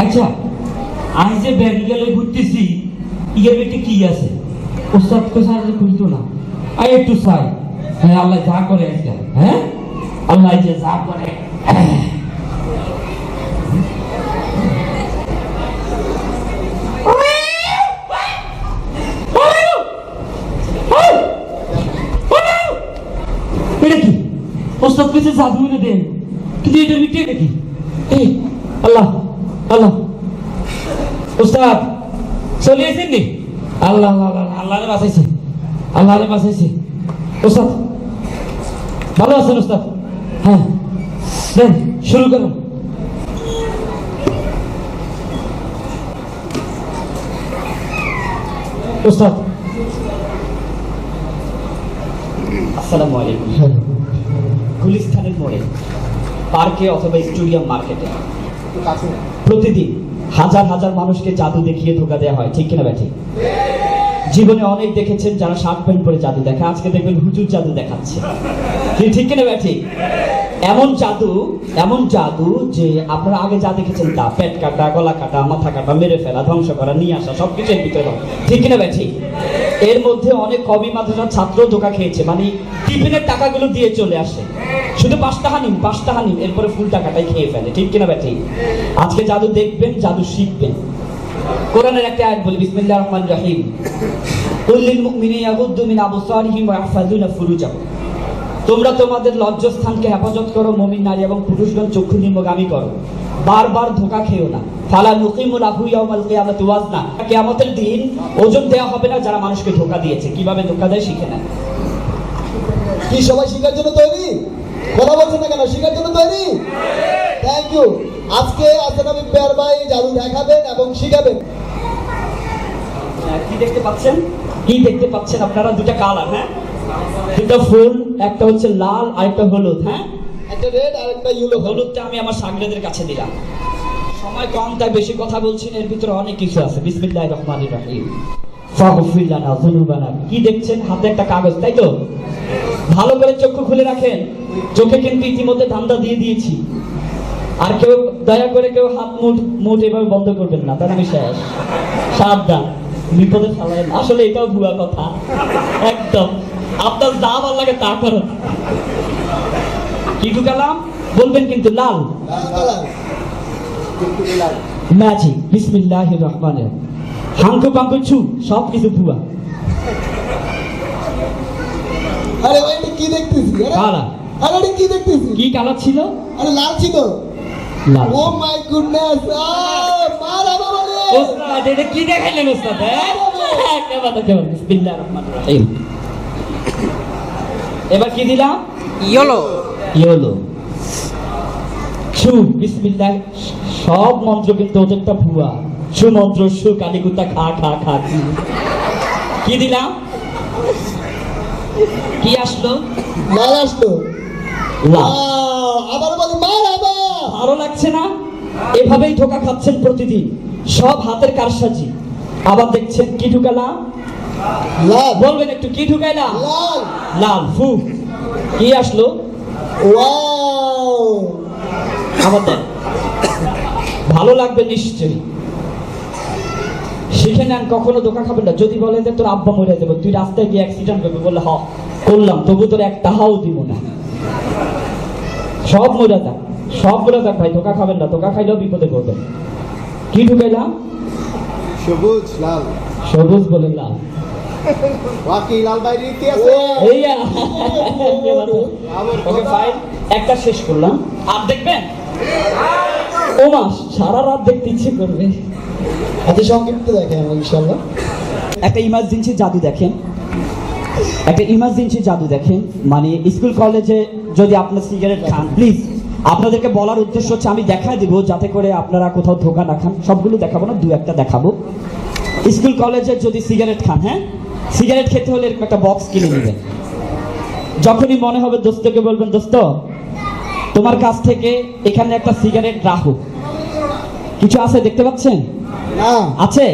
আচ্ছা আমি যে ব্যারিকেলে ঘুরতেছি, ইয়ের বেটে কি আছে? ওস্তাদ তো স্যার খুঁজতো না। আর একটু চাই। হ্যাঁ আল্লাহ যা করে একটা হ্যাঁ? আল্লাহ যে যা করে। ওস্তাদ কাছে জাদু এনে দেন। কিন্তু এটা কি? এই, আল্লাহ। আল্লাহ ওস্তাদ চলে এসেন নি? আল্লাহ আল্লাহ আল্লাহ বাঁচাইছে। আল্লাহ বাঁচাইছে। ওস্তাদ ভালো আছেন ওস্তাদ হ্যাঁ। দেন শুরু করুন ওস্তাদ আসসালামু আলাইকুম। গুলিস্তানের মোড়ে পার্কে অথবা স্টেডিয়াম মার্কেটে প্রতিদিন হাজার হাজার মানুষকে জাদু দেখিয়ে ধোকা দেওয়া হয়। ঠিক কিনা ব্যাঠি জীবনে অনেক দেখেছেন যারা শার্ট প্যান্ট পরে জাদু দেখে। আজকে দেখবেন হুজুর জাদু দেখাচ্ছে। ঠিক কিনা ব্যাঠি এমন জাদু এমন জাদু যে আপনারা আগে যা দেখেছেন তা। পেট কাটা, গলা কাটা, মাথা কাটা, মেরে ফেলা, ধ্বংস করা, নিয়ে আসা সবকিছু ভিতরে। ঠিক কিনা ব্যাঠি এর মধ্যে অনেক কবি মাদ্রাসার ছাত্র ধোকা খেয়েছে। মানে টিফিনের টাকাগুলো দিয়ে চলে আসে। শুধু পাঁচটা হানিম পাঁচটা হানিম এরপরে ফুল টাকাটাই খেয়ে ফেলে। ঠিক কিনা ব্যাঠি আজকে জাদু দেখবেন, জাদু শিখবেন। কোরআনের একটা আয়াত বলি, বিসমিল্লাহির রহমানির রহিম। কুল লিল মুমিনিনা ইয়াগুদ্দু মিন আবসারিহিম ওয়া ইয়াহফাযুনা ফুরুজাহুম তোমরা তোমাদের লজ্জাস্থানকে হেফাজত করো, মমিন নারী এবং পুরুষগণ চক্ষু নিম্নগামী করো। বারবার ধোকা খেও না। ফালা নুকিমু লাহু ইয়াউমাল কিয়ামাতি ওয়াজনা। কিয়ামতের দিন ওজন দেওয়া হবে না যারা মানুষকে ধোকা দিয়েছে। কীভাবে ধোকা দেয় শিখে নেয় কি সবাই শিখার জন্য তৈরি? কথা বলছেন না কেন? শিখার জন্য তৈরি? থ্যাংক ইউ আজকে আসানাম ইকবাল ভাই জাদু দেখাবেন এবং শিখাবেন। হ্যাঁ, কি দেখতে পাচ্ছেন? কি দেখতে পাচ্ছেন আপনারা? দুটা কালার হ্যাঁ? দুটো ফুল একটা হচ্ছে লাল আর একটা হলুদ হ্যাঁ? ভালো করে চক্ষু খুলে রাখেন। চোখে কিন্তু ইতিমধ্যে ধান্দা দিয়ে দিয়েছি। আর কেউ দয়া করে কেউ হাত মুঠ মুঠ এভাবে বন্ধ করবেন না তাহলে আমি শেষ। সাবধান। বিপদে ফেলায় আসলে এটাও ভুয়া কথা। একদম। আপনার যা ভালো লাগে তা করুন। কি ঢুকালাম? বলবেন কিন্তু লাল। ম্যাজিক বিসমিল্লাহ রহমান হাঙ্কু পাঙ্কু ছু সব কিছু ভুয়া। আরে ভাই কি দেখতেছি? আরে কালা। আরে এটা কি দেখতেছি? কি কালার ছিল? আরে লাল ছিল। লাল। ও মাই গুডনেস মারা বাবা ওস্তাদ এটা কি দেখাইলেন ওস্তাদ হ্যাঁ? রহিম। এবার কি দিলাম? ইয়োলো ইয়োলো ছু বিসমিল্লাহ সব মন্ত্র কিন্তু ওদেরটা ভুয়া। সু মন্ত্র সু কালীকুত্তা খা খা খা কি। কি দিলাম? কি আসলো? লাল আসলো। আবার বলি বা ভালো লাগছে না? এভাবেই ধোকা খাচ্ছেন প্রতিদিন। সব হাতের কারসাজি। আবার দেখছেন কি ঢুকালাম? লাল। বলবেন একটু কি ঢুকাইলাম? লাল। লাল ফু। কি আসলো? ভালো লাগবে নিশ্চয়ই। শিখে নেন, কখনো ধোকা খাবেন না। যদি বলে যে তোর আব্বা মরে যাবে, তুই রাস্তায় গিয়ে অ্যাক্সিডেন্ট করবি, বললে, হ, করলাম। তবু তোর এক টাহাও দিব না। সব মরে যাক, সব মরে যাক ভাই, ধোকা খাবেন না। ধোকা খাইলেও বিপদে পড়বেন। কি ঢুকাইলাম? সবুজ, লাল। সবুজ বলেন লাল একটা শেষ করলাম। আর দেখবেন? ও মাস সারা রাত দেখতে ইচ্ছে করবে। এত সংক্ষিপ্ত দেখেন ইনশাআল্লাহ। একটা ইমার্জেন্সি জাদু দেখেন। একটা ইমার্জেন্সি জাদু দেখেন। মানে স্কুল কলেজে যদি আপনার সিগারেট খান প্লিজ আপনাদেরকে বলার উদ্দেশ্য হচ্ছে আমি দেখাই দিব যাতে করে আপনারা কোথাও ধোকা না খান। সবগুলো দেখাবো না দু একটা দেখাবো। স্কুল কলেজে যদি সিগারেট খান হ্যাঁ? সিগারেট খেতে হলে এরকম একটা বক্স কিনে নেবেন। যখনই মনে হবে দোস্তকে বলবেন দোস্ত তোমার কাছ থেকে এখানে একটা সিগারেট রাখো। কিছু আছে দেখতে পাচ্ছেন? আছে?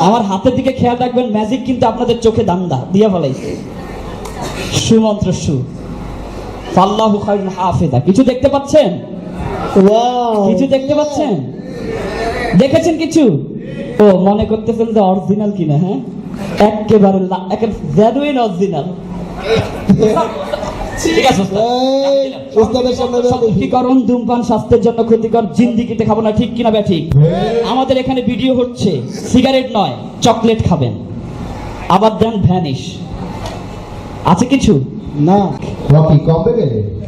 আমার হাতের দিকে খেয়াল রাখবেন ম্যাজিক কিন্তু আপনাদের চোখে দান্দা দিয়ে ফেলাইছে। সুমন্ত্র সু। ফাল্লাহু খায়রুল হাফেজা। কিছু দেখতে পাচ্ছেন? কিছু দেখতে পাচ্ছেন? দেখেছেন কিছু? ও মনে করতেছেন যে অরিজিনাল কিনা হ্যাঁ? একেবারে জেনুইন অরিজিনাল ধূমপান স্বাস্থ্যের জন্য ক্ষতিকর জিন্দিগিতে খাব না ঠিক কিনা ঠিক? আমাদের এখানে ভিডিও হচ্ছে সিগারেট নয় চকলেট খাবেন। আবার দেন ভ্যানিশ আছে কিছু? না। কবে গেলে?